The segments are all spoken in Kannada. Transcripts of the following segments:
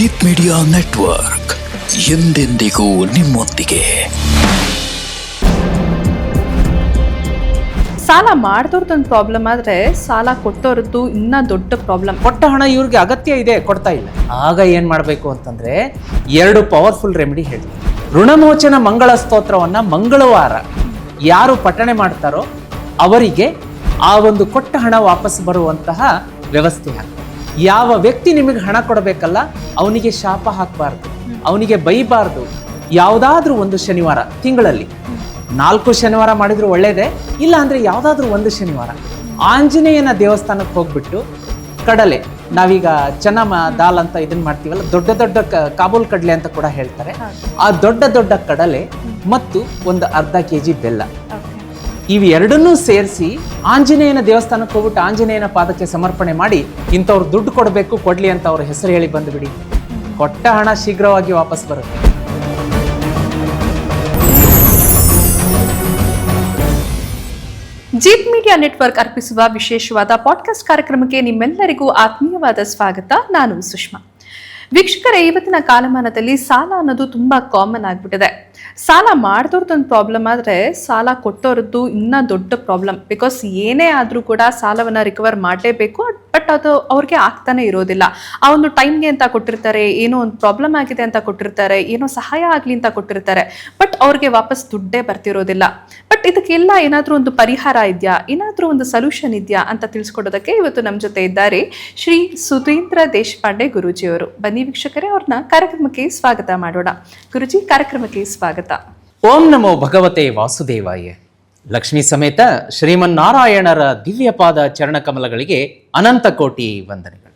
ಜೀತ್ ಮೀಡಿಯಾ ನೆಟ್ವರ್ಕ್ ಎಂದೆಂದಿಗೂ ನಿಮ್ಮೊಂದಿಗೆ. ಸಾಲ ಮಾಡ್ದವ್ರದ್ದೊಂದು ಪ್ರಾಬ್ಲಮ್ ಆದ್ರೆ ಸಾಲ ಕೊಟ್ಟವ್ರದ್ದು ಇನ್ನ ದೊಡ್ಡ ಪ್ರಾಬ್ಲಮ್ ಕೊಟ್ಟ ಹಣ ಇವ್ರಿಗೆ ಅಗತ್ಯ ಇದೆ ಕೊಡ್ತಾ ಇಲ್ಲ. ಆಗ ಏನ್ ಮಾಡಬೇಕು ಅಂತಂದ್ರೆ ಎರಡು ಪವರ್ಫುಲ್ ರೆಮಿಡಿ ಹೇಳಿ ಋಣಮೋಚನ ಮಂಗಳ ಸ್ತೋತ್ರವನ್ನ ಮಂಗಳವಾರ ಯಾರು ಪಠಣೆ ಮಾಡ್ತಾರೋ ಅವರಿಗೆ ಆ ಒಂದು ಕೊಟ್ಟ ಹಣ ವಾಪಸ್ ಬರುವಂತಹ ವ್ಯವಸ್ಥೆ ಆಗ್ತದೆ ಯಾವ ವ್ಯಕ್ತಿ ನಿಮಗೆ ಹಣ ಕೊಡಬೇಕಲ್ಲ ಅವನಿಗೆ ಶಾಪ ಹಾಕಬಾರ್ದು ಅವನಿಗೆ ಬೈಬಾರ್ದು ಯಾವುದಾದ್ರೂ ಒಂದು ಶನಿವಾರ ತಿಂಗಳಲ್ಲಿ. ನಾಲ್ಕು ಶನಿವಾರ ಮಾಡಿದ್ರು ಒಳ್ಳೇದೇ ಇಲ್ಲ ಅಂದ್ರೆ ಯಾವುದಾದ್ರೂ ಒಂದು ಶನಿವಾರ. ಆಂಜನೇಯನ ದೇವಸ್ಥಾನಕ್ಕೆ ಹೋಗ್ಬಿಟ್ಟು ಕಡಲೆ ನಾವೀಗ ಚೆನ್ನಮ್ಮ ದಾಲ್ ಅಂತ ಇದನ್ನ ಮಾಡ್ತೀವಲ್ಲ ದೊಡ್ಡ ದೊಡ್ಡ ಕ- ಕಾಬೂಲ್ ಕಡಲೆ ಅಂತ ಕೂಡ ಹೇಳ್ತಾರೆ. ಆ ದೊಡ್ಡ ದೊಡ್ಡ ಕಡಲೆ ಮತ್ತು ಒಂದು ಅರ್ಧ ಕೆ ಜಿ ಬೆಲ್ಲ ಇವು ಎರಡನ್ನೂ ಸೇರಿಸಿ ಆಂಜನೇಯನ ದೇವಸ್ಥಾನಕ್ಕೆ ಹೋಗ್ಬಿಟ್ಟು ಆಂಜನೇಯನ ಪಾದಕ್ಕೆ ಸಮರ್ಪಣೆ ಮಾಡಿ ಇಂಥವ್ರು ದುಡ್ಡು ಕೊಡಬೇಕು, ಕೊಡಲಿ ಅಂತ ಅವ್ರ ಹೆಸರು ಹೇಳಿ ಬಂದುಬಿಡಿ. ಕೊಟ್ಟ ಹಣ ಶೀಘ್ರವಾಗಿ ವಾಪಸ್ ಬರುತ್ತೆ. ಜೀಪ್ ಮೀಡಿಯಾ ನೆಟ್ವರ್ಕ್ ಅರ್ಪಿಸುವ ವಿಶೇಷವಾದ ಪಾಡ್ಕಾಸ್ಟ್ ಕಾರ್ಯಕ್ರಮಕ್ಕೆ ನಿಮ್ಮೆಲ್ಲರಿಗೂ ಆತ್ಮೀಯವಾದ ಸ್ವಾಗತ. ನಾನು ಸುಷ್ಮಾ. ವೀಕ್ಷಕರ, ಇವತ್ತಿನ ಕಾಲಮಾನದಲ್ಲಿ ಸಾಲ ಅನ್ನೋದು ತುಂಬಾ ಕಾಮನ್ ಆಗ್ಬಿಟ್ಟಿದೆ. ಸಾಲ ಮಾಡ್ದವ್ರದ್ದೊಂದು ಪ್ರಾಬ್ಲಮ್ ಆದ್ರೆ ಸಾಲ ಕೊಟ್ಟವ್ರದ್ದು ಇನ್ನ ದೊಡ್ಡ ಪ್ರಾಬ್ಲಮ್ ಬಿಕಾಸ್ ಏನೇ ಆದ್ರೂ ಕೂಡ ಸಾಲವನ್ನ ರಿಕವರ್ ಮಾಡಲೇಬೇಕು ಬಟ್ ಅದು ಅವ್ರಿಗೆ ಆಗ್ತಾನೆ ಇರೋದಿಲ್ಲ. ಆ ಒಂದು ಟೈಮ್ಗೆ ಅಂತ ಕೊಟ್ಟಿರ್ತಾರೆ, ಏನೋ ಒಂದು ಪ್ರಾಬ್ಲಮ್ ಆಗಿದೆ ಅಂತ ಕೊಟ್ಟಿರ್ತಾರೆ, ಏನೋ ಸಹಾಯ ಆಗಲಿ ಅಂತ ಕೊಟ್ಟಿರ್ತಾರೆ ಬಟ್ ಅವ್ರಿಗೆ ವಾಪಸ್ ದುಡ್ಡೇ ಬರ್ತಿರೋದಿಲ್ಲ. ಬಟ್ ಇದಕ್ಕೆಲ್ಲ ಏನಾದರೂ ಒಂದು ಪರಿಹಾರ ಇದೆಯಾ? ಏನಾದ್ರೂ ಒಂದು ಸೊಲ್ಯೂಷನ್ ಇದೆಯಾ ಅಂತ ತಿಳಿಸ್ಕೊಡೋದಕ್ಕೆ ಇವತ್ತು ನಮ್ಮ ಜೊತೆ ಇದ್ದಾರೆ ಶ್ರೀ ಸುಧೀಂದ್ರ ದೇಶಪಾಂಡೆ ಗುರೂಜಿಯವರು. ಬನ್ನಿ ವೀಕ್ಷಕರೇ, ಅವ್ರನ್ನ ಕಾರ್ಯಕ್ರಮಕ್ಕೆ ಸ್ವಾಗತ ಮಾಡೋಣ. ಗುರುಜಿ, ಕಾರ್ಯಕ್ರಮಕ್ಕೆ ಸ್ವಾಗತ. ಓಂ ನಮೋ ಭಗವತೆ ವಾಸುದೇವಾಯ. ಲಕ್ಷ್ಮೀ ಸಮೇತ ಶ್ರೀಮನ್ನಾರಾಯಣರ ದಿವ್ಯಪಾದ ಚರಣಕಮಲಗಳಿಗೆ ಅನಂತ ಕೋಟಿ ವಂದನೆಗಳು.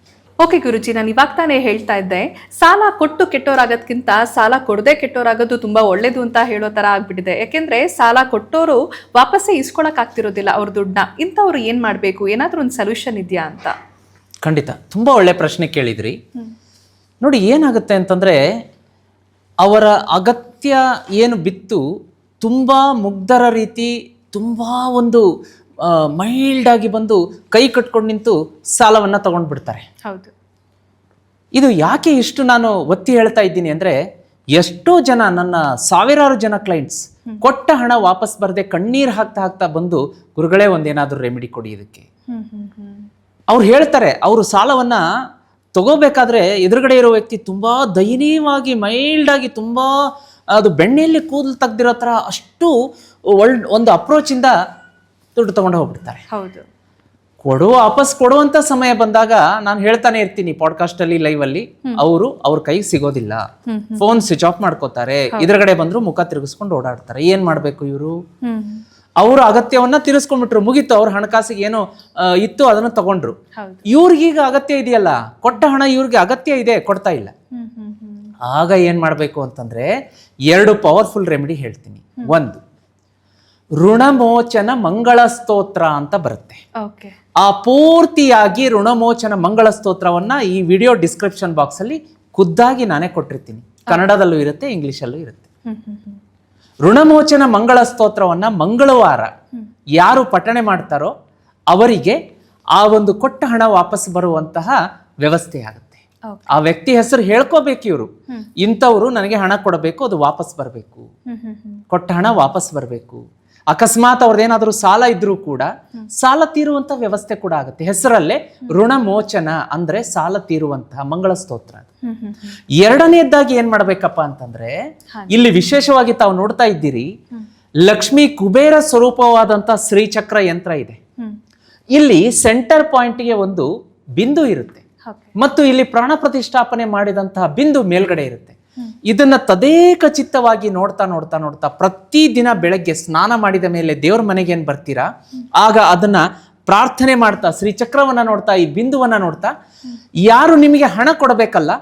ಓಕೆ ಗುರುಜಿ ನಾನು ಇವಾಗ ತಾನೇ ಹೇಳ್ತಾ ಇದ್ದೆ ಸಾಲ ಕೊಟ್ಟು ಕೆಟ್ಟೋರಾಗೋದ್ಕಿಂತ ಸಾಲ ಕೊಡದೆ ಕೆಟ್ಟೋರಾಗೋದು ತುಂಬಾ ಒಳ್ಳೇದು ಅಂತ ಹೇಳೋ ತರ ಆಗ್ಬಿಟ್ಟಿದೆ. ಯಾಕೆಂದ್ರೆ ಸಾಲ ಕೊಟ್ಟೋರು ವಾಪಸ್ಸೇ ಇಸ್ಕೊಳಕ್ ಆಗ್ತಿರೋದಿಲ್ಲ ಅವ್ರ ದುಡ್ಡನ್ನ. ಇಂಥವ್ರು ಏನ್ ಮಾಡ್ಬೇಕು? ಏನಾದ್ರೂ ಒಂದು ಸೊಲ್ಯೂಷನ್ ಇದೆಯಾ ಅಂತ. ಖಂಡಿತ. ತುಂಬ ಒಳ್ಳೆ ಪ್ರಶ್ನೆ ಕೇಳಿದ್ರಿ. ನೋಡಿ ಏನಾಗುತ್ತೆ ಅಂತಂದರೆ ಅವರ ಅಗತ್ಯ ಏನು ಬಿತ್ತು ತುಂಬ ಮುಗ್ಧರ ರೀತಿ ತುಂಬ ಒಂದು ಮೈಲ್ಡ್ ಆಗಿ ಬಂದು ಕೈ ಕಟ್ಕೊಂಡು ನಿಂತು ಸಾಲವನ್ನು ತಗೊಂಡು ಬಿಡ್ತಾರೆ. ಹೌದು. ಇದು ಯಾಕೆ ಇಷ್ಟು ನಾನು ಒತ್ತಿ ಹೇಳ್ತಾ ಇದ್ದೀನಿ ಅಂದರೆ ಎಷ್ಟೋ ಜನ ನನ್ನ ಸಾವಿರಾರು ಜನ ಕ್ಲೈಂಟ್ಸ್ ಕೊಟ್ಟ ಹಣ ವಾಪಸ್ ಬರದೆ ಕಣ್ಣೀರು ಹಾಕ್ತಾ ಹಾಕ್ತಾ ಬಂದು ಗುರುಗಳೇ ಒಂದೇನಾದರೂ ರೆಮಿಡಿ ಕೊಡಿ ಇದಕ್ಕೆ. ಅವ್ರು ಹೇಳ್ತಾರೆ ಅವರು ಸಾಲವನ್ನ ತಗೋಬೇಕಾದ್ರೆ ಎದುರುಗಡೆ ಇರೋ ವ್ಯಕ್ತಿ ತುಂಬಾ ದಯನೀಯವಾಗಿ ಮೈಲ್ಡ್ ಆಗಿ ತುಂಬಾ ಅದು ಬೆಣ್ಣೆಯಲ್ಲಿ ಕೂದಲು ತೆಗ್ದಿರೋ ಥರ ಅಷ್ಟು ಒಳ್ ಒಂದು ಅಪ್ರೋಚಿಂದ ಇಂದ ದುಡ್ಡು ತಗೊಂಡು ಹೋಗ್ಬಿಡ್ತಾರೆ. ಹೌದು. ಕೊಡು ವಾಪಸ್ ಕೊಡುವಂತ ಸಮಯ ಬಂದಾಗ ನಾನು ಹೇಳ್ತಾನೆ ಇರ್ತೀನಿ ಪಾಡ್ಕಾಸ್ಟ್ ಅಲ್ಲಿ ಲೈವ್ ಅಲ್ಲಿ ಅವರು ಅವ್ರ ಕೈಗೆ ಸಿಗೋದಿಲ್ಲ. ಫೋನ್ ಸ್ವಿಚ್ ಆಫ್ ಮಾಡ್ಕೋತಾರೆ. ಎದುರುಗಡೆ ಬಂದ್ರು ಮುಖ ತಿರುಗಿಸ್ಕೊಂಡು ಓಡಾಡ್ತಾರೆ. ಏನ್ ಮಾಡ್ಬೇಕು ಇವರು? ಅವ್ರ ಅಗತ್ಯವನ್ನ ತೀರಿಸ್ಕೊಂಡ್ಬಿಟ್ರು. ಮುಗೀತು ಅವ್ರ ಹಣಕಾಸಿಗೆ ಏನೋ ಇತ್ತು ಅದನ್ನ ತಗೊಂಡ್ರು. ಇವ್ರಿಗೀಗ ಅಗತ್ಯ ಇದೆಯಲ್ಲ? ಕೊಟ್ಟ ಹಣ ಇವ್ರಿಗೆ ಅಗತ್ಯ ಇದೆ ಕೊಡ್ತಾ ಇಲ್ಲ. ಆಗ ಏನ್ ಮಾಡಬೇಕು ಅಂತಂದ್ರೆ ಎರಡು ಪವರ್ಫುಲ್ ರೆಮಿಡಿ ಹೇಳ್ತೀನಿ. ಒಂದು ಋಣಮೋಚನ ಮಂಗಳ ಸ್ತೋತ್ರ ಅಂತ ಬರುತ್ತೆ. ಆ ಪೂರ್ತಿಯಾಗಿ ಋಣಮೋಚನ ಮಂಗಳ ಸ್ತೋತ್ರವನ್ನ ಈ ವಿಡಿಯೋ ಡಿಸ್ಕ್ರಿಪ್ಷನ್ ಬಾಕ್ಸ್ ಅಲ್ಲಿ ಖುದ್ದಾಗಿ ನಾನೇ ಕೊಟ್ಟಿರ್ತೀನಿ. ಕನ್ನಡದಲ್ಲೂ ಇರುತ್ತೆ ಇಂಗ್ಲಿಷಲ್ಲೂ ಇರುತ್ತೆ. ಋಣಮೋಚನ ಮಂಗಳ ಸ್ತೋತ್ರವನ್ನು ಮಂಗಳವಾರ ಯಾರು ಪಠಣೆ ಮಾಡ್ತಾರೋ ಅವರಿಗೆ ಆ ಒಂದು ಕೊಟ್ಟ ಹಣ ವಾಪಸ್ ಬರುವಂತಹ ವ್ಯವಸ್ಥೆ ಆಗುತ್ತೆ. ಆ ವ್ಯಕ್ತಿ ಹೆಸರು ಹೇಳ್ಕೋಬೇಕು ಇವರು. ಇಂಥವ್ರು ನನಗೆ ಹಣ ಕೊಡಬೇಕು ಅದು ವಾಪಸ್ ಬರಬೇಕು. ಕೊಟ್ಟ ಹಣ ವಾಪಸ್ ಬರಬೇಕು. ಅಕಸ್ಮಾತ್ ಅವ್ರದ್ದೇನಾದರೂ ಸಾಲ ಇದ್ರೂ ಕೂಡ ಸಾಲ ತೀರುವಂತ ವ್ಯವಸ್ಥೆ ಕೂಡ ಆಗುತ್ತೆ. ಹೆಸರಲ್ಲೇ ಋಣಮೋಚನ ಅಂದ್ರೆ ಸಾಲ ತೀರುವಂತಹ ಮಂಗಳ ಸ್ತೋತ್ರ ಎರಡನೇದಾಗಿ ಏನ್ ಮಾಡ್ಬೇಕಪ್ಪ ಅಂತಂದ್ರೆ ಇಲ್ಲಿ ವಿಶೇಷವಾಗಿ ತಾವು ನೋಡ್ತಾ ಇದ್ದೀರಿ ಲಕ್ಷ್ಮಿ ಕುಬೇರ ಸ್ವರೂಪವಾದಂತ ಶ್ರೀಚಕ್ರ ಯಂತ್ರ ಇದೆ. ಇಲ್ಲಿ ಸೆಂಟರ್ ಪಾಯಿಂಟ್ಗೆ ಒಂದು ಬಿಂದು ಇರುತ್ತೆ. ಮತ್ತು ಇಲ್ಲಿ ಪ್ರಾಣ ಪ್ರತಿಷ್ಠಾಪನೆ ಮಾಡಿದಂತಹ ಬಿಂದು ಮೇಲ್ಗಡೆ ಇರುತ್ತೆ. ಇದನ್ನ ತದೇಕ ಚಿತ್ತವಾಗಿ ನೋಡ್ತಾ ನೋಡ್ತಾ ನೋಡ್ತಾ ಪ್ರತಿದಿನ ಬೆಳಗ್ಗೆ ಸ್ನಾನ ಮಾಡಿದ ಮೇಲೆ ದೇವ್ರ ಮನೆಗೆ ಏನ್ ಬರ್ತೀರಾ? ಆಗ ಅದನ್ನ ಪ್ರಾರ್ಥನೆ ಮಾಡ್ತಾ ಶ್ರೀಚಕ್ರವನ್ನ ನೋಡ್ತಾ ಈ ಬಿಂದುವನ್ನ ನೋಡ್ತಾ ಯಾರು ನಿಮಗೆ ಹಣ ಕೊಡಬೇಕಲ್ಲ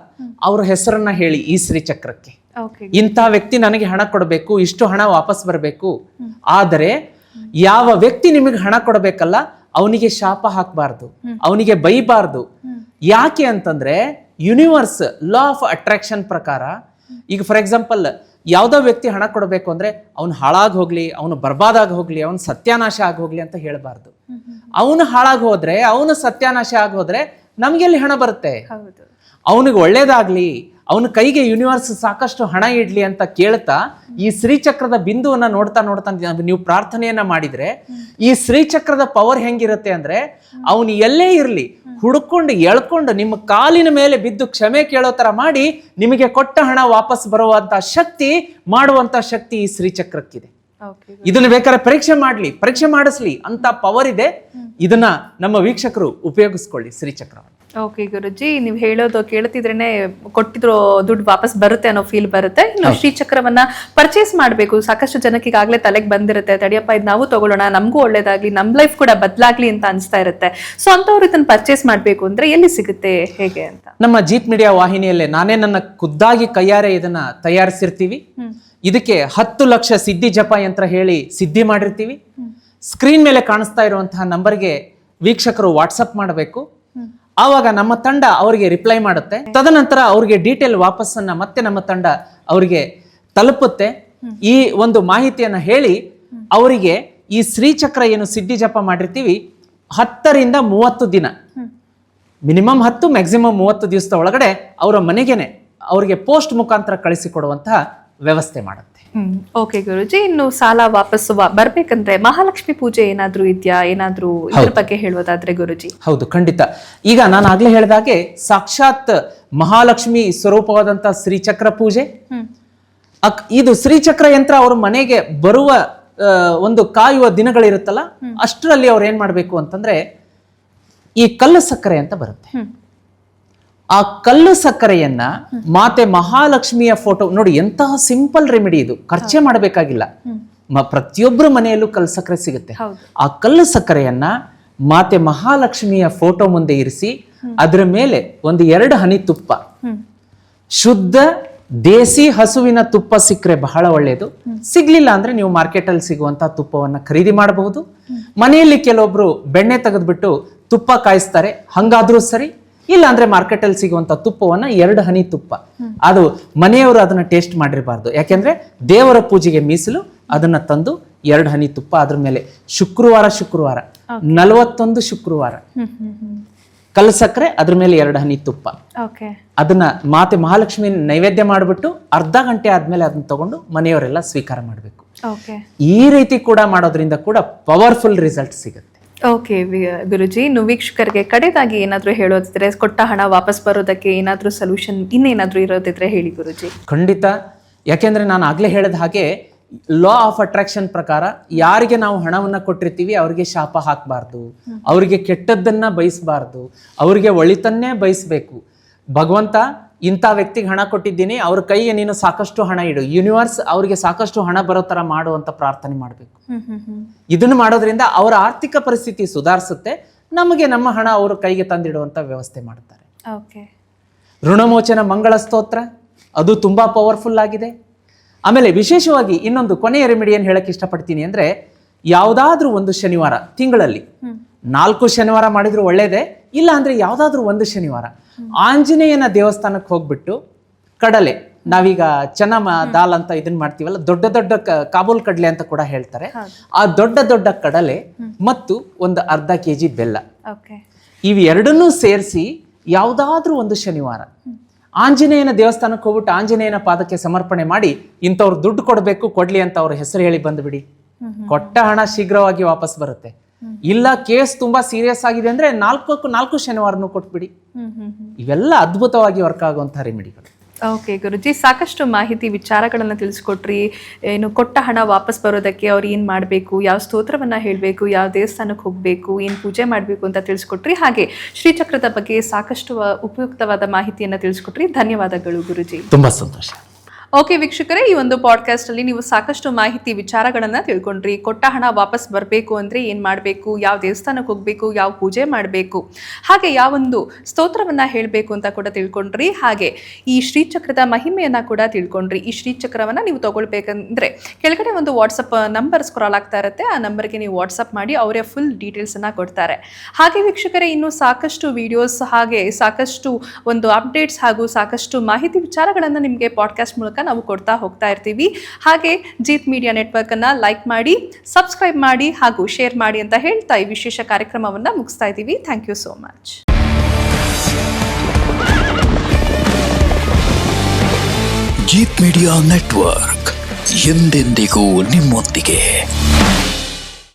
ಅವ್ರ ಹೆಸರನ್ನ ಹೇಳಿ ಈ ಶ್ರೀಚಕ್ರಕ್ಕೆ ಓಕೆ ಇಂಥ ವ್ಯಕ್ತಿ ನನಗೆ ಹಣ ಕೊಡಬೇಕು ಇಷ್ಟು ಹಣ ವಾಪಸ್ ಬರಬೇಕು. ಆದರೆ ಯಾವ ವ್ಯಕ್ತಿ ನಿಮಗೆ ಹಣ ಕೊಡಬೇಕಲ್ಲ ಅವನಿಗೆ ಶಾಪ ಹಾಕಬಾರ್ದು ಅವನಿಗೆ ಬೈಬಾರ್ದು. ಯಾಕೆ ಅಂತಂದ್ರೆ ಯೂನಿವರ್ಸ್ ಲಾ ಆಫ್ ಅಟ್ರಾಕ್ಷನ್ ಪ್ರಕಾರ ಈಗ ಫಾರ್ ಎಕ್ಸಾಂಪಲ್ ಯಾವುದೋ ವ್ಯಕ್ತಿ ಹಣ ಕೊಡಬೇಕು ಅಂದ್ರೆ ಅವ್ನು ಹಾಳಾಗಿ ಹೋಗ್ಲಿ ಅವನು ಬರ್ಬಾದಾಗಿ ಹೋಗ್ಲಿ ಅವನು ಸತ್ಯಾನಾಶ ಆಗಿ ಹೋಗ್ಲಿ ಅಂತ ಹೇಳಬಾರ್ದು. ಅವನು ಹಾಳಾಗಿ ಹೋದ್ರೆ ಅವನು ಸತ್ಯಾನಾಶ ಆಗಿ ಹೋದ್ರೆ ನಮ್ಗೆ ಎಲ್ಲಿ ಹಣ ಬರುತ್ತೆ? ಅವನಿಗೆ ಒಳ್ಳೇದಾಗ್ಲಿ ಅವನ ಕೈಗೆ ಯೂನಿವರ್ಸ್ ಸಾಕಷ್ಟು ಹಣ ಇಡ್ಲಿ ಅಂತ ಕೇಳ್ತಾ ಈ ಶ್ರೀಚಕ್ರದ ಬಿಂದುವನ್ನ ನೋಡ್ತಾ ನೋಡ್ತಾ ನೀವು ಪ್ರಾರ್ಥನೆಯನ್ನ ಮಾಡಿದ್ರೆ ಈ ಶ್ರೀಚಕ್ರದ ಪವರ್ ಹೆಂಗಿರುತ್ತೆ ಅಂದ್ರೆ ಅವನು ಎಲ್ಲೇ ಇರ್ಲಿ ಹುಡ್ಕೊಂಡು ಎಳ್ಕೊಂಡು ನಿಮ್ಮ ಕಾಲಿನ ಮೇಲೆ ಬಿದ್ದು ಕ್ಷಮೆ ಕೇಳೋ ತರ ಮಾಡಿ ನಿಮಗೆ ಕೊಟ್ಟ ಹಣ ವಾಪಸ್ ಬರುವಂತ ಶಕ್ತಿ ಮಾಡುವಂತ ಶಕ್ತಿ ಈ ಶ್ರೀಚಕ್ರಕ್ಕಿದೆ. ಇದನ್ನ ಬೇಕಾದ್ರೆ ಪರೀಕ್ಷೆ ಮಾಡ್ಲಿ ಪರೀಕ್ಷೆ ಮಾಡಿಸ್ಲಿ ಅಂತ ಪವರ್ ಇದೆ. ಇದನ್ನ ನಮ್ಮ ವೀಕ್ಷಕರು ಉಪಯೋಗಿಸ್ಕೊಳ್ಳಿ ಶ್ರೀಚಕ್ರವನ್ನು. ಓಕೆ ಗುರುಜಿ ನೀವು ಹೇಳೋದು ಕೇಳ್ತಿದ್ರೇನೆ ಕೊಟ್ಟಿದ್ರು ದುಡ್ಡು ವಾಪಸ್ ಬರುತ್ತೆ ಅನ್ನೋ ಫೀಲ್ ಬರುತ್ತೆ. ಇನ್ನು ಶ್ರೀಚಕ್ರವನ್ನ ಪರ್ಚೇಸ್ ಮಾಡಬೇಕು. ಸಾಕಷ್ಟು ಜನಕ್ಕೆ ಈಗಾಗಲೇ ತಲೆಗೆ ಬಂದಿರುತ್ತೆ. ತಡಿಯಪ್ಪ ಇದು ನಾವು ತಗೊಳ್ಳೋಣ. ನಮಗೂ ಒಳ್ಳೇದಾಗ್ಲಿ ನಮ್ ಲೈಫ್ ಕೂಡ ಬದಲಾಗ್ಲಿ ಅಂತ ಅನಿಸ್ತಾ ಇರುತ್ತೆ. ಸೊ ಅಂತವ್ರು ಇದನ್ನ ಪರ್ಚೇಸ್ ಮಾಡಬೇಕು ಅಂದ್ರೆ ಎಲ್ಲಿ ಸಿಗುತ್ತೆ? ಹೇಗೆ ಅಂತ? ನಮ್ಮ ಜೀತ್ ಮೀಡಿಯಾ ವಾಹಿನಿಯಲ್ಲೇ ನಾನೇ ನನ್ನ ಖುದ್ದಾಗಿ ಕೈಯಾರೆ ಇದನ್ನ ತಯಾರಿಸಿರ್ತೀವಿ. ಇದಕ್ಕೆ ಹತ್ತು ಲಕ್ಷ ಸಿದ್ಧಿ ಜಪ ಯಂತ್ರ ಹೇಳಿ ಸಿದ್ಧಿ ಮಾಡಿರ್ತೀವಿ. ಸ್ಕ್ರೀನ್ ಮೇಲೆ ಕಾಣಿಸ್ತಾ ಇರುವಂತಹ ನಂಬರ್ಗೆ ವೀಕ್ಷಕರು ವಾಟ್ಸಪ್ ಮಾಡಬೇಕು. ಆವಾಗ ನಮ್ಮ ತಂಡ ಅವರಿಗೆ ರಿಪ್ಲೈ ಮಾಡುತ್ತೆ. ತದನಂತರ ಅವ್ರಿಗೆ ಡೀಟೇಲ್ ವಾಪಸ್ಸನ್ನ ಮತ್ತೆ ನಮ್ಮ ತಂಡ ಅವರಿಗೆ ತಲುಪುತ್ತೆ. ಈ ಒಂದು ಮಾಹಿತಿಯನ್ನ ಹೇಳಿ ಅವರಿಗೆ ಈ ಶ್ರೀಚಕ್ರ ಏನು ಸಿದ್ಧಿ ಜಪ ಮಾಡಿರ್ತೀವಿ ಹತ್ತರಿಂದ ಮೂವತ್ತು ದಿನ. ಮಿನಿಮಮ್ ಹತ್ತು ಮ್ಯಾಕ್ಸಿಮಮ್ ಮೂವತ್ತು ದಿವಸದ ಒಳಗಡೆ ಅವರ ಮನೆಗೆನೆ ಅವರಿಗೆ ಪೋಸ್ಟ್ ಮುಖಾಂತರ ಕಳಿಸಿಕೊಡುವಂತಹ ವ್ಯವಸ್ಥೆ ಮಾಡುತ್ತೆ. ಓಕೆ ಗುರುಜಿ ಇನ್ನು ಸಾಲ ವಾಪಸ್ ಬರ್ಬೇಕಂದ್ರೆ ಮಹಾಲಕ್ಷ್ಮಿ ಪೂಜೆ ಏನಾದ್ರೂ ಇದೆಯಾ? ಏನಾದ್ರೂ ಇದ್ರ ಬಗ್ಗೆ ಹೇಳೋದಾದ್ರೆ ಗುರುಜಿ? ಹೌದು ಖಂಡಿತ. ಈಗ ನಾನು ಆಗ್ಲೇ ಹೇಳಿದಾಗೆ ಸಾಕ್ಷಾತ್ ಮಹಾಲಕ್ಷ್ಮಿ ಸ್ವರೂಪವಾದಂತಹ ಶ್ರೀಚಕ್ರ ಪೂಜೆ. ಅಕ್- ಇದು ಶ್ರೀಚಕ್ರ ಯಂತ್ರ ಅವ್ರ ಮನೆಗೆ ಬರುವ ಒಂದು ಕಾಯುವ ದಿನಗಳಿರುತ್ತಲ್ಲ ಅಷ್ಟರಲ್ಲಿ ಅವ್ರು ಏನ್ ಮಾಡ್ಬೇಕು ಅಂತಂದ್ರೆ ಈ ಕಲ್ಲು ಸಕ್ಕರೆ ಅಂತ ಬರುತ್ತೆ. ಆ ಕಲ್ಲು ಸಕ್ಕರೆಯನ್ನ ಮಾತೆ ಮಹಾಲಕ್ಷ್ಮಿಯ ಫೋಟೋ ನೋಡಿ ಎಂತಹ ಸಿಂಪಲ್ ರೆಮಿಡಿ ಇದು. ಖರ್ಚೆ ಮಾಡಬೇಕಾಗಿಲ್ಲ. ಮ- ಪ್ರತಿಯೊಬ್ಬರ ಮನೆಯಲ್ಲೂ ಕಲ್ಲು ಸಕ್ಕರೆ ಸಿಗುತ್ತೆ. ಆ ಕಲ್ಲು ಸಕ್ಕರೆಯನ್ನ ಮಾತೆ ಮಹಾಲಕ್ಷ್ಮಿಯ ಫೋಟೋ ಮುಂದೆ ಇರಿಸಿ ಅದರ ಮೇಲೆ ಒಂದು ಎರಡು ಹನಿ ತುಪ್ಪ. ಶುದ್ಧ ದೇಸಿ ಹಸುವಿನ ತುಪ್ಪ ಸಿಕ್ಕರೆ ಬಹಳ ಒಳ್ಳೆಯದು ಸಿಗ್ಲಿಲ್ಲ ಅಂದ್ರೆ ನೀವು ಮಾರ್ಕೆಟ್ ಅಲ್ಲಿ ಸಿಗುವಂತಹ ತುಪ್ಪವನ್ನ ಖರೀದಿ ಮಾಡಬಹುದು. ಮನೆಯಲ್ಲಿ ಕೆಲವೊಬ್ರು ಬೆಣ್ಣೆ ತೆಗೆದ್ಬಿಟ್ಟು ತುಪ್ಪ ಕಾಯಿಸ್ತಾರೆ. ಹಂಗಾದ್ರೂ ಸರಿ ಇಲ್ಲ ಅಂದ್ರೆ ಮಾರ್ಕೆಟ್ ಅಲ್ಲಿ ಸಿಗುವಂತ ತುಪ್ಪವನ್ನ ಎರಡು ಹನಿ ತುಪ್ಪ. ಅದು ಮನೆಯವರು ಅದನ್ನ ಟೇಸ್ಟ್ ಮಾಡಿರಬಾರ್ದು. ಯಾಕೆಂದ್ರೆ ದೇವರ ಪೂಜೆಗೆ ಮೀಸಲು ಅದನ್ನ ತಂದು ಎರಡು ಹನಿ ತುಪ್ಪ ಅದ್ರ ಮೇಲೆ. ಶುಕ್ರವಾರ ಶುಕ್ರವಾರ. ನಲವತ್ತೊಂದು ಶುಕ್ರವಾರ. ಕಲಸಕ್ರೆ ಸಕ್ಕರೆ ಅದ್ರ ಮೇಲೆ ಎರಡು ಹನಿ ತುಪ್ಪ. ಅದನ್ನ ಮಾತೆ ಮಹಾಲಕ್ಷ್ಮಿ ನೈವೇದ್ಯ ಮಾಡಿಬಿಟ್ಟು ಅರ್ಧ ಗಂಟೆ ಆದ್ಮೇಲೆ ಅದನ್ನ ತಗೊಂಡು ಮನೆಯವರೆಲ್ಲ ಸ್ವೀಕಾರ ಮಾಡಬೇಕು. ಈ ರೀತಿ ಕೂಡ ಮಾಡೋದ್ರಿಂದ ಕೂಡ ಪವರ್ಫುಲ್ ರಿಸಲ್ಟ್ ಸಿಗುತ್ತೆ. ಓಕೆ ಗುರುಜಿ, ಇನ್ನು ವೀಕ್ಷಕರಿಗೆ ಕಡೆದಾಗಿ ಏನಾದರೂ ಹೇಳೋದಿದ್ರೆ, ಕೊಟ್ಟ ಹಣ ವಾಪಸ್ ಬರೋದಕ್ಕೆ ಏನಾದರೂ ಸೊಲ್ಯೂಷನ್ ಇನ್ನೇನಾದರೂ ಇರೋದಿದ್ರೆ ಹೇಳಿ ಗುರುಜಿ. ಖಂಡಿತ. ಯಾಕೆಂದರೆ ನಾನು ಆಗ್ಲೇ ಹೇಳಿದ ಹಾಗೆ ಲಾ ಆಫ್ ಅಟ್ರಾಕ್ಷನ್ ಪ್ರಕಾರ ಯಾರಿಗೆ ನಾವು ಹಣವನ್ನ ಕೊಟ್ಟಿರ್ತೀವಿ, ಅವರಿಗೆ ಶಾಪ ಹಾಕಬಾರ್ದು. ಅವರಿಗೆ ಕೆಟ್ಟದ್ದನ್ನು ಬಯಸಬಾರ್ದು. ಅವರಿಗೆ ಒಳಿತನ್ನೇ ಬಯಸಬೇಕು. ಭಗವಂತ ಇಂಥ ವ್ಯಕ್ತಿಗೆ ಹಣ ಕೊಟ್ಟಿದ್ದೀನಿ ಅವ್ರ ಕೈಗೆ ನೀನು ಸಾಕಷ್ಟು ಹಣ ಇಡು. ಯೂನಿವರ್ಸ್ ಅವ್ರಿಗೆ ಸಾಕಷ್ಟು ಹಣ ಬರೋ ಥರ ಮಾಡು ಅಂತ ಪ್ರಾರ್ಥನೆ ಮಾಡಬೇಕು. ಇದನ್ನು ಮಾಡೋದ್ರಿಂದ ಅವರ ಆರ್ಥಿಕ ಪರಿಸ್ಥಿತಿ ಸುಧಾರಿಸುತ್ತೆ ನಮಗೆ ನಮ್ಮ ಹಣ ಅವರು ಕೈಗೆ ತಂದಿಡುವಂತ ವ್ಯವಸ್ಥೆ ಮಾಡ್ತಾರೆ. ಓಕೆ. ಋಣಮೋಚನ ಮಂಗಳ ಸ್ತೋತ್ರ ಅದು ತುಂಬಾ ಪವರ್ಫುಲ್ ಆಗಿದೆ. ಆಮೇಲೆ ವಿಶೇಷವಾಗಿ ಇನ್ನೊಂದು ಕೊನೆಯ ರೆಮಿಡಿ ಏನು ಹೇಳಕ್ ಇಷ್ಟಪಡ್ತೀನಿ ಅಂದ್ರೆ ಯಾವುದಾದ್ರೂ ಒಂದು ಶನಿವಾರ ತಿಂಗಳಲ್ಲಿ ನಾಲ್ಕು ಶನಿವಾರ ಮಾಡಿದ್ರು ಒಳ್ಳೇದೇ ಇಲ್ಲ ಅಂದ್ರೆ ಯಾವುದಾದ್ರೂ ಒಂದು ಶನಿವಾರ. ಆಂಜನೇಯನ ದೇವಸ್ಥಾನಕ್ಕೆ ಹೋಗ್ಬಿಟ್ಟು ಕಡಲೆ ನಾವೀಗ ಚನ ದಾಲ್ ಅಂತ ಇದನ್ನ ಮಾಡ್ತೀವಲ್ಲ ದೊಡ್ಡ ದೊಡ್ಡ ಕಾಬೂಲ್ ಕಡಲೆ ಅಂತ ಕೂಡ ಹೇಳ್ತಾರೆ. ಆ ದೊಡ್ಡ ದೊಡ್ಡ ಕಡಲೆ ಮತ್ತು ಒಂದು ಅರ್ಧ ಕೆ ಜಿ ಬೆಲ್ಲ ಇವೆರಡನ್ನೂ ಸೇರಿಸಿ ಯಾವುದಾದ್ರೂ ಒಂದು ಶನಿವಾರ. ಆಂಜನೇಯನ ದೇವಸ್ಥಾನಕ್ಕೆ ಹೋಗ್ಬಿಟ್ಟು ಆಂಜನೇಯನ ಪಾದಕ್ಕೆ ಸಮರ್ಪಣೆ ಮಾಡಿ ಇಂಥವ್ರು ದುಡ್ಡು ಕೊಡಬೇಕು ಕೊಡ್ಲಿ ಅಂತ ಅವ್ರ ಹೆಸರು ಹೇಳಿ ಬಂದ್ಬಿಡಿ. ಕೊಟ್ಟ ಹಣ ಶೀಘ್ರವಾಗಿ ವಾಪಸ್ ಬರುತ್ತೆ. ಇಲ್ಲ ಕೇಸ್ ತುಂಬಾ ಸೀರಿಯಸ್ ಆಗಿದೆ ಅಂದ್ರೆ ನಾಲ್ಕು ನಾಲ್ಕು ಶನಿವಾರನೂ ಕೊಟ್ಬಿಡಿ. ಇವೆಲ್ಲ ಅದ್ಭುತವಾಗಿ ವರ್ಕ್ ಆಗುವಂತಹ ರೆಮಿಡಿಗಳು ಓಕೆ ಗುರುಜಿ ಸಾಕಷ್ಟು ಮಾಹಿತಿ ವಿಚಾರಗಳನ್ನು ತಿಳಿಸ್ಕೊಟ್ರಿ. ಏನು ಕೊಟ್ಟ ಹಣ ವಾಪಸ್ ಬರೋದಕ್ಕೆ ಅವ್ರು ಏನು ಮಾಡಬೇಕು ಯಾವ ಸ್ತೋತ್ರವನ್ನ ಹೇಳಬೇಕು ಯಾವ ದೇವಸ್ಥಾನಕ್ಕೆ ಹೋಗಬೇಕು ಏನು ಪೂಜೆ ಮಾಡಬೇಕು ಅಂತ ತಿಳಿಸ್ಕೊಟ್ರಿ. ಹಾಗೆ ಶ್ರೀಚಕ್ರದ ಬಗ್ಗೆ ಸಾಕಷ್ಟು ಉಪಯುಕ್ತವಾದ ಮಾಹಿತಿಯನ್ನು ತಿಳಿಸ್ಕೊಟ್ರಿ. ಧನ್ಯವಾದಗಳು ಗುರುಜಿ. ತುಂಬಾ ಸಂತೋಷ. ಓಕೆ ವೀಕ್ಷಕರೇ, ಈ ಒಂದು ಪಾಡ್ಕಾಸ್ಟ್ ಅಲ್ಲಿ ನೀವು ಸಾಕಷ್ಟು ಮಾಹಿತಿ, ವಿಚಾರಗಳನ್ನ ತಿಳ್ಕೊಂಡ್ರಿ. ಕೊಟ್ಟ ಹಣ ವಾಪಸ್ ಬರಬೇಕು ಅಂದ್ರೆ ಏನ್ ಮಾಡಬೇಕು? ಯಾವ ದೇವಸ್ಥಾನಕ್ಕೆ ಹೋಗ್ಬೇಕು? ಯಾವ ಪೂಜೆ ಮಾಡಬೇಕು? ಹಾಗೆ ಯಾವೊಂದು ಸ್ತೋತ್ರವನ್ನ ಹೇಳಬೇಕು ಅಂತ ಕೂಡ ತಿಳ್ಕೊಂಡ್ರಿ. ಹಾಗೆ ಈ ಶ್ರೀಚಕ್ರದ ಮಹಿಮೆಯನ್ನ ಕೂಡ ತಿಳ್ಕೊಂಡ್ರಿ. ಈ ಶ್ರೀಚಕ್ರವನ್ನ ನೀವು ತಗೊಳ್ಬೇಕಂದ್ರೆ ಕೆಳಗಡೆ ಒಂದು ವಾಟ್ಸಪ್ ನಂಬರ್ ಸ್ಕ್ರಾಲ್ ಆಗ್ತಾ ಇರುತ್ತೆ. ಆ ನಂಬರ್ಗೆ ನೀವು ವಾಟ್ಸಪ್ ಮಾಡಿ ಅವರೇ ಫುಲ್ ಡೀಟೇಲ್ಸ್ ಅನ್ನ ಕೊಡ್ತಾರೆ. ಹಾಗೆ ವೀಕ್ಷಕರೇ, ಇನ್ನು ಸಾಕಷ್ಟು ವಿಡಿಯೋಸ್ ಹಾಗೆ ಸಾಕಷ್ಟು ಒಂದು ಅಪ್ಡೇಟ್ಸ್ ಹಾಗೂ ಸಾಕಷ್ಟು ಮಾಹಿತಿ, ವಿಚಾರಗಳನ್ನು ನಿಮಗೆ ಪಾಡ್ಕಾಸ್ಟ್ ಮೂಲಕ ನಾವು ಕೊಡ್ತಾ ಹೋಗ್ತಾ ಇರ್ತೀವಿ. ಹಾಗೆ ಜೀತ್ ಮೀಡಿಯಾ ನೆಟ್ವರ್ಕ್ ನೆಟ್ವರ್ಕನ್ನು ಲೈಕ್ ಮಾಡಿ, ಸಬ್ಸ್ಕ್ರೈಬ್ ಮಾಡಿ ಹಾಗೂ ಶೇರ್ ಮಾಡಿ ಅಂತ ಹೇಳ್ತಾ ಈ ವಿಶೇಷ ಕಾರ್ಯಕ್ರಮವನ್ನು ಮುಗಿಸ್ತಾ ಇದ್ದೀವಿ. Thank you so much. Jeet media network ಎಂದೆಂದಿಗೂ ನಿಮ್ಮೊಂದಿಗೆ.